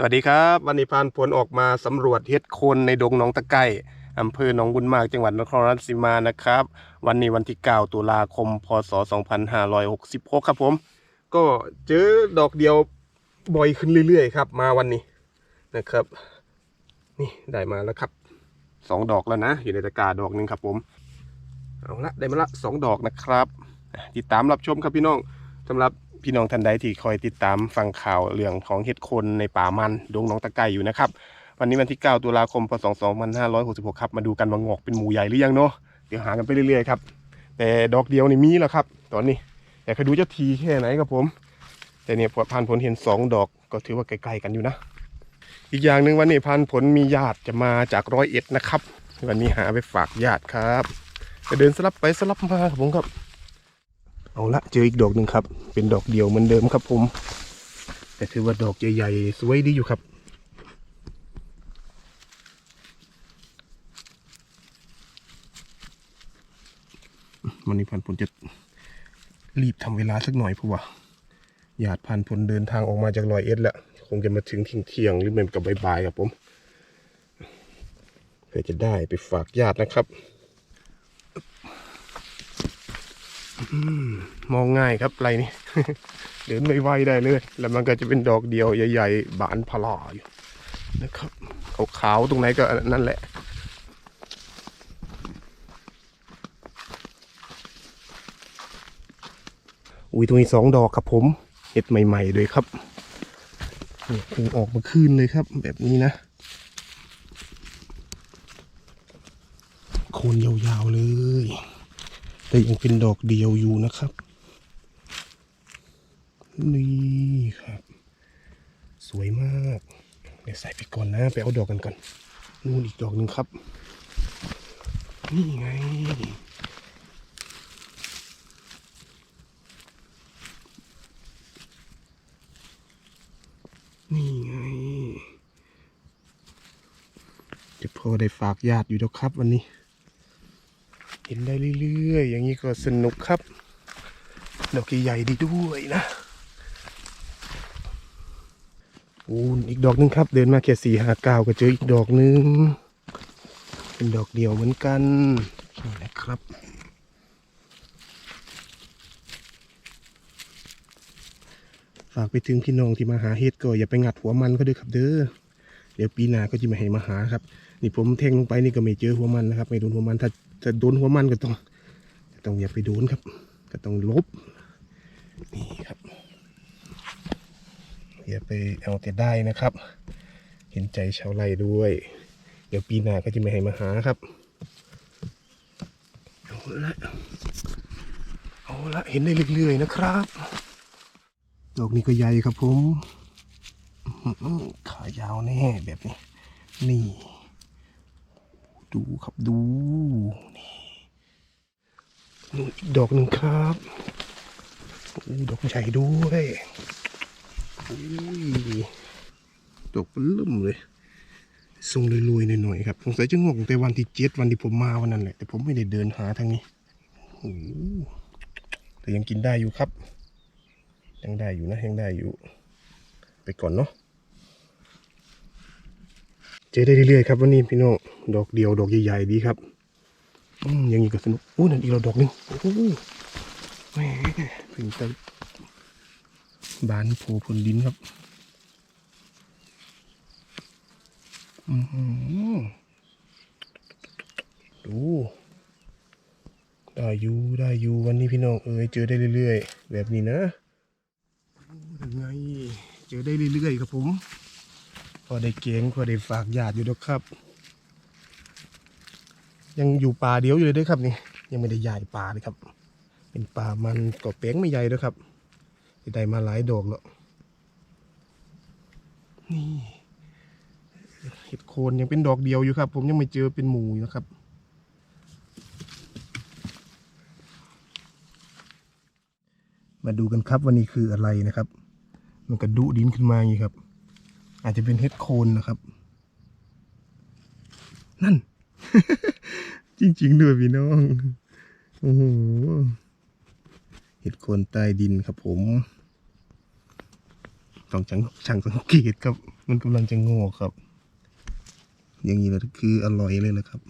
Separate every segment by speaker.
Speaker 1: สวัสดีครับวันนี้พานผลออกมาสำรวจเฮ็ดโคนในดงหนองตะไก่อำเภอหนองบุญมากจังหวัดนครราชสีมานะครับ วันนี้วันที่ 9 ตุลาคม พศ 2566 ครับผม ก็เจอดอกเดียวบ่อยขึ้นเรื่อยๆ ครับ มาวันนี้นะครับ นี่ได้มาแล้วครับสองดอกแล้วนะ อยู่ในตะกร้าดอกหนึ่งครับผม เอาละได้มาละสองดอกนะครับอะติดตามรับชมครับพี่น้องสำหรับ พี่น้องท่านใดที่คอยติดตามฟังข่าวเรื่องของเห็ดคนในป่ามันดงน้องตะไก่อยู่นะครับ วันนี้วันที่ 9 ตุลาคม พศ 2566 ครับ มาดูกันว่างอกเป็นหมูใหญ่หรือยังเนาะ เดี๋ยวหากันไปเรื่อยๆครับ แต่ดอกเดียวนี่มีแล้วครับ ตอนนี้ แต่คอยดูจะทีแค่ไหนครับผม แต่เนี่ยพันผลเห็น 2 ดอกก็ถือว่าใกล้ๆกันอยู่นะ อีกอย่างหนึ่งวันนี้พันผลมีญาติจะมาจากร้อยเอ็ดนะครับ วันนี้หาไปฝากญาติครับไปเดินสลับไปสลับมาครับผมครับ เอาละเจออีกดอกหนึ่งครับ เป็นดอกเดียวเหมือนเดิมครับผม แต่ถือว่าดอกใหญ่ๆสวยดีอยู่ครับ วันนี้พันผลจะรีบทำเวลาสักหน่อยเพราะว่าญาติพันผลเดินทางออกมาจากรอยเอ็ดแล้ว คงจะมาถึงที่งเที่ยงหรือไม่กับบ่ายๆครับผมเพื่อจะได้ไปฝากญาตินะครับ มองง่ายครับไรนี่เดินไวๆไวได้เลย แล้วมันก็จะเป็นดอกเดียวใหญ่ ๆ บานพลาอยู่นะครับขาวๆตรงไหนก็นั่นแหละอุ้ยตรงนี้สองดอกครับผมเห็ดใหม่ๆด้วยครับนี่เพิ่งออกมาคืนเลยครับ แบบนี้นะโคนยาวๆเลย แต่ยังเป็นดอกเดียวอยู่นะครับ นี่ครับ สวยมากเดี๋ยวใส่ไปก่อนนะ ไปเอาดอกกันก่อน นู่นอีกดอกหนึ่งครับ นี่ไง นี่ไง จะพอได้ฝากญาติอยู่แล้วครับวันนี้ เห็นได้เรื่อยๆ อย่างนี้ก็สนุกครับดอกใหญ่ๆดีด้วยนะโอ้อีกดอกหนึงครับ เดินมาแค่สี่ห้าเก้าก็เจออีกดอกหนึง เป็นดอกเดียวเหมือนกันนี่นะครับฝากไปถึงพี่น้องที่มาหาเห็ดก็อย่าไปงัดหัวมันก็ด้วยครับ เด้อเดี๋ยวปีหน้าก็จะไม่ให้มาหาครับ นี่ผมแทงลงไปนี่ก็ไม่เจอหัวมันนะครับ ไม่โดนหัวมันถ้า จะโดนหัวมันก็ต้องต้องอย่าไปโดนครับ ก็ต้องลบ นี่ครับอย่าไปเอาแต่ได้นะครับ เห็นใจชาวไร่ด้วย เดี๋ยวปีหน้าก็จะไม่ให้มาหาครับเอาละเอาละเห็นได้เรื่อยๆนะครับดอกนี้ก็ใหญ่ครับผมขายาวแน่แบบนี้ นี่ ดูครับดูนี่นู่นอีกดอกหนึ่งครับอู้ดอกใหญ่ด้วยอุ้ยดอกเป็นล่มเลยทรงรวยๆหน่อยๆครับสงสัยจะงอกตั้งแต่วันที่เจ็ดวันที่ผมมาวันนั้นแหละแต่ผมไม่ได้เดินหาทางนี้โอ้แต่ยังกินได้อยู่ครับ ยังได้อยู่นะยังได้อยู่ ไปก่อนเนาะ เจอได้เรื่อยๆครับวันนี้พี่น้องดอกเดียวดอกใหญ่ๆดีครับอืมอยังงี้ก็สนุกอู้นั่นอีกเราดอกหนึงโอ้โหแหมถึงจะบานโผล่พนดินครับอือหือดูได้อยู่ได้อยู่วันนี้พี่น้องเอ้ยเจอได้เรื่อยๆ แบบนี้นะยังไงเจอได้เรื่อยๆครับผม พอได้เกงพอได้ฝากญาติอยู่แล้วยครับ ยังอยู่ป่าเดียวอยู่เลยด้วยครับนี่ยังไม่ได้ย้ายป่าเลยครับ เป็นป่ามันก็แป้งไม่ใหญ่ด้วยครับได้มาหลายดอกแล้วนี่เห็ดโคนยังเป็นดอกเดียวอยู่ครับ ผมยังไม่เจอเป็นหมู่นะครับมาดูกันครับวันนี้คืออะไรนะครับ มันกระดุดินขึ้นมาอย่างนี้ครับ อาจจะเป็นเห็ดโคนนะครับ นั่น จริง ๆ ด้วยพี่น้อง โอ้โหเห็ดโคนใต้ดินครับผมต้องจังช่างสังเกตครับ มันกำลังจะงอกครับ อย่างนี้แหละคืออร่อยเลยนะครับ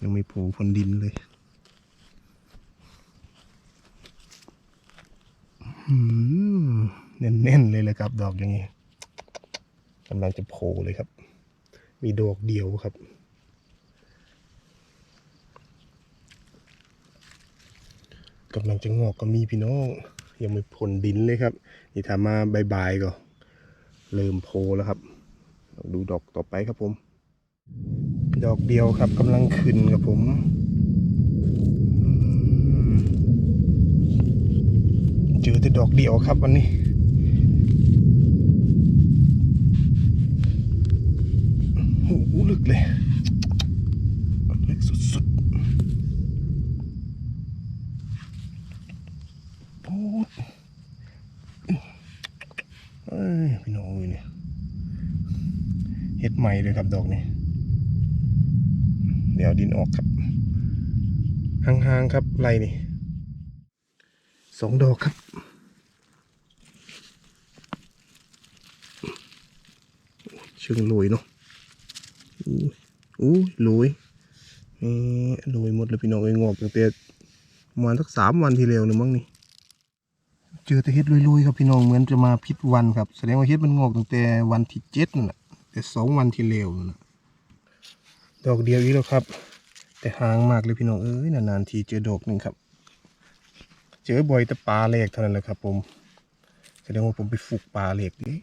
Speaker 1: ยังไม่โผล่พ้นดินเลยแน่นๆเลยแหละครับ ดอกอย่างนี้ กำลังจะโผล่เลยครับ มีดอกเดียวครับ กำลังจะงอกก็มีพี่น้อง ยังไม่พ้นดินเลยครับ นี่ทำมาบายๆก็ เริ่มโผล่แล้วครับ ดูดอกต่อไปครับผม ดอกเดียวครับกำลังขึ้นครับผมอืมเจอแต่ดอกเดียวครับวันนี้ โอ้โหลึกเลยลึกสุดๆโอ้ยเอ้ยพี่น้องเนี่ยเฮ็ดใหม่เลยครับดอกนี้เดี๋ยวดินออกครับห่างๆครับไรนี่สองดอกครับเชิงโรยเนาะ อู้โรยนี่โรยหมดเลยพี่น้องไอ้ยงอกตั้งแต่ประมาณสักสามวันที่แล้วเลยมั้งนี่ เจอแต่เฮ็ดลุยๆครับพี่น้องเหมือนจะมาผิดวันครับแสดงว่าเฮ็ดมันงอกตั้งแต่วันที่เจ็ดนั่นแหละแต่สองวันที่แล้วนั่นน่ะดอกเดียวอีกแล้วครับ แต่ห่างมากเลยพี่น้องเอ้ยนานๆทีเจอดอกหนึ่งครับ เจอบ่อยแต่ปลาเล็กเท่านั้นแหละครับ ผมแสดงว่าผมไปฝึกปลาเล็กดิ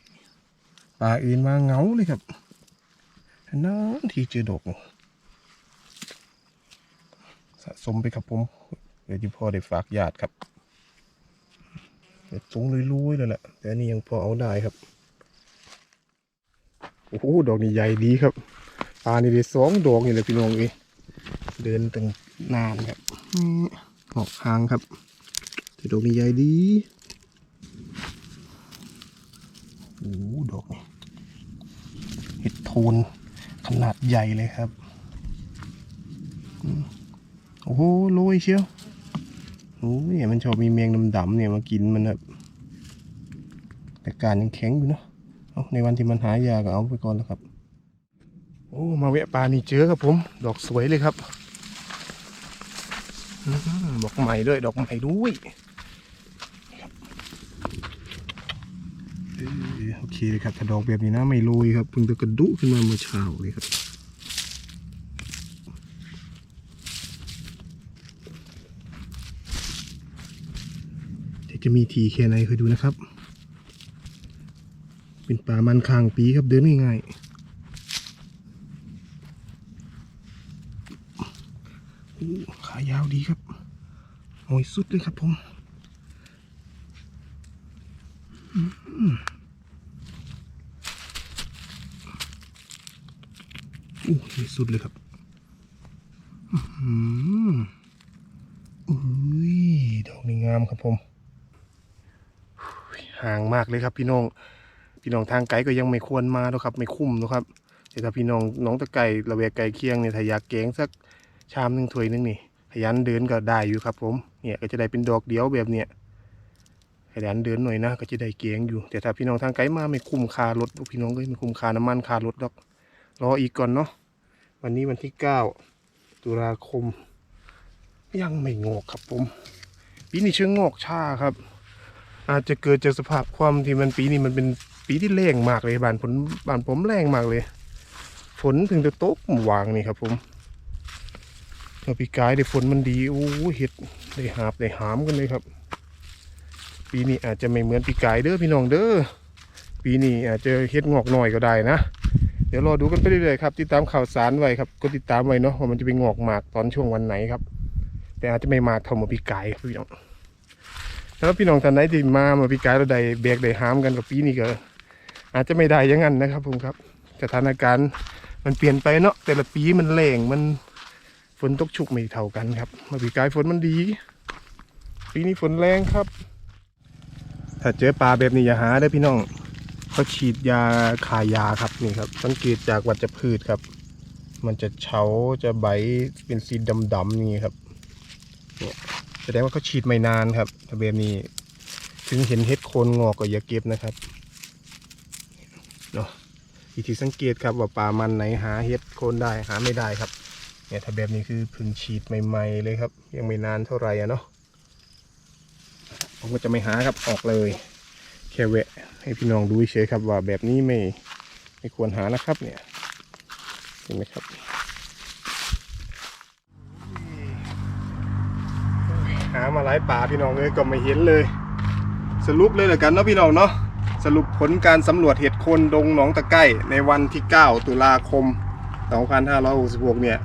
Speaker 1: ปลาอื่นมาเหงาเลยครับ นานทีเจอดอกสะสมไปครับผมเดี๋ยวที่พ่อได้ฝากญาติครับเด็ดสูงลุยๆเลยแหละแต่อันนี้ยังพอเอาได้ครับโอ้โหดอกนี้ใหญ่ดีครับปลานี่ได้สองดอกนี่เลยพี่น้องเอ้เดินตั้งนานครับหอกหางครับแต่ดอกนี้ใหญ่ดีโอ้ดอกนี่เห็ดโทน ขนาดใหญ่เลยครับ โอ้โหโรยเชียวโอ้ยมันชอบมีแมงดำๆเนี่ยมากินมันแบบแต่การยังแข็งอยู่เนาะเอาในวันที่มันหายาก็เอาไปก่อนแล้วครับ โอ้มาแวะปลานี่เจอครับผม ดอกสวยเลยครับดอกใหม่ด้วย ดอกใหม่ด้วยครับเออ โอเคเลยครับถ้าดอกแบบนี้นะไม่โรยครับเพิ่งจะกระดุขึ้นมาเมื่อเช้าเลยครับจะมีทีแค่ไหนเคยดูนะครับ เป็นปลามันคางปีครับเดินง่ายๆขายาวดีครับหอยสุดเลยครับผมอืมโอ้หอย สุดเลยครับอืมอุ้ยดอกนี้งามครับผมห่างมากเลยครับ พี่น้อง พี่น้องทางไกลก็ยังไม่ควรมาหรอกครับ ไม่คุ้มหรอกครับแต่ถ้าพี่น้องน้องตะไก่ระแวกไก่เคียงเนี่ยถ้าอยากแกงสักชามหนึ่งถ้วยหนึงนี่ขยันเดินก็ได้อยู่ครับ ผมเนี่ยก็จะได้เป็นดอกเดียวแบบเนี้ยขยันเดินหน่อยนะก็จะได้เกียงอยู่ แต่ถ้าพี่น้องทางไกลมาไม่คุ้มค่ารถพี่น้องก็ไม่คุ้มค่าน้ำมันค่ารถดอกรออีกก่อนเนาะ วันนี้วันที่เก้าตุลาคม ยังไม่งอกครับผมปีนี้เชื่องอกช้าครับ อาจจะเกิดจากสภาพความที่มันปีนี้มันเป็นปีที่แรงมากเลยบ้านผมบ้านผมแรงมากเลย ฝนถึงจะตกวางนี่ครับผมเราปีกายได้ฝนมันดีโอ้เห็ดได้หาบได้หามกันเลยครับ ปีนี้อาจจะไม่เหมือนปีกายเด้อพี่น้องเด้อปีนี้อาจจะเห็ดงอกหน่อยก็ได้นะ เดี๋ยวรอดูกันไปเรื่อยๆครับติดตามข่าวสารไว้ครับก็ติดตามไว้เนาะว่ามันจะไปงอกหมากตอนช่วงวันไหนครับ แต่อาจจะไม่มากเท่ามื่อปีกายครับพี่น้องแล้วพี่น้องท่านไหนที่มามื่อปีกายเราได้แบกได้หามกันกับปีนี้ก็อาจจะไม่ได้ยังงั้นนะครับ ผมครับสถานการณ์มันเปลี่ยนไปเนาะแต่ละปีมันแรงมันฝนตกชุกไม่เท่ากันครับ มาปีกายฝนมันดี ปีนี้ฝนแรงครับ ถ้าเจอปลาแบบนี้อย่าหาได้พี่น้อง เขาฉีดยาคายาครับนี่ครับ สังเกตจากวัชพืชครับ มันจะเฉาจะใบเป็นสีดำๆนี่ครับเนี่ยแสดงว่าเขาฉีดไม่นานครับถ้าแบบนี้ถึงเห็นเห็ดโคนงอกก็อย่าเก็บนะครับเนาะวิธีสังเกตครับว่าปลามันไหนหาเห็ดโคนได้หาไม่ได้ครับเนี่ยถ้าแบบนี้คือเพึ่งฉีดใหม่ ๆ เลยครับ ยังไม่นานเท่าไหร่อะเนาะผมก็จะไม่หาครับออกเลย ค่แวะ ให้พี่น้องดูเฉยครับว่าแบบนี้ไม่ไม่ควรหานะครับเนี่ยเห็นไหมครับหามาหลายป่าพี่น้องเลยก็ไม่เห็นเลย สรุปเลยละกันเนาะพี่น้องเนาะสรุปผลการสำรวจเห็ดโคนดงหนองตะไก้ในวันที่ 9 ตุลาคม 2566 เนี่ย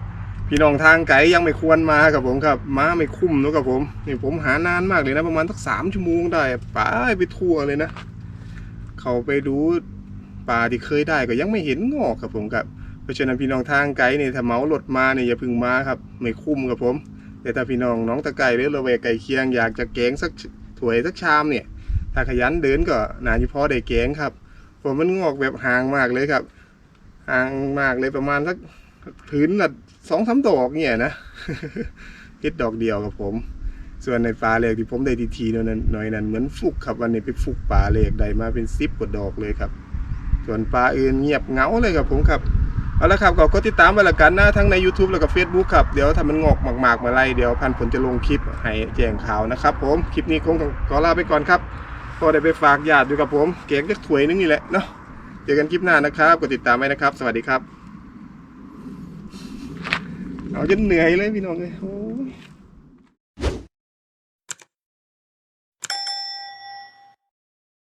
Speaker 1: พี่น้องทางไกลยังไม่ควรมาครับผมครับมาไม่คุ้มนะครับผมนี่ผมหานานมากเลยนะประมาณสักสามชั่วโมงได้ป่าไปทั่วเลยนะ เขาไปดูป่าที่เคยได้ก็ยังไม่เห็นงอกครับผมครับเพราะฉะนั้นพี่น้องทางไกลเนี่ยถ้าเมารถมาเนี่ยอย่าพึ่งมาครับ ไม่คุ้มครับผม แต่ถ้าพี่น้องน้องตะไก่หรือระแวกไก่เคียงอยากจะแกงสักถ้วยสักชามเนี่ย ถ้าขยันเดินก็นานเฉพาะได้แกงครับผมมันงอกแบบห่างมากเลยครับห่างมากเลยประมาณสักพื้นละ สองสามดอกเนี่ยนะคิดดอกเดียวกับผม ส่วนในปลาเล็กที่ผมได้ทีทีนั้นหน่อยนั้นเหมือนฟุกครับวันนี้ไปฟุกปลาเล็กได้มาเป็นซิปกว่าดอกเลยครับ ส่วนปลาอื่นเงียบเงาเลยครับผมครับเอาละครับก็กดติดตามไปละกันนะทั้งใน YouTube แล้วก็ Facebook ครับ เดี๋ยวถ้ามันงอกมากๆมื่อไรเดี๋ยวพันผลจะลงคลิปให้แจ้งข่าวนะครับผม คลิปนี้คงขอลาไปก่อนครับก็ได้ไปฝากญาติด้วยกับผม เก่งจะถวยนึงนี่แหละเนาะเจอกันคลิปหน้านะครับกดติดตามไว้นะครับ สวัสดีครับ เอาจนเหนื่อยเลยพี่น้องเลยโอ้ย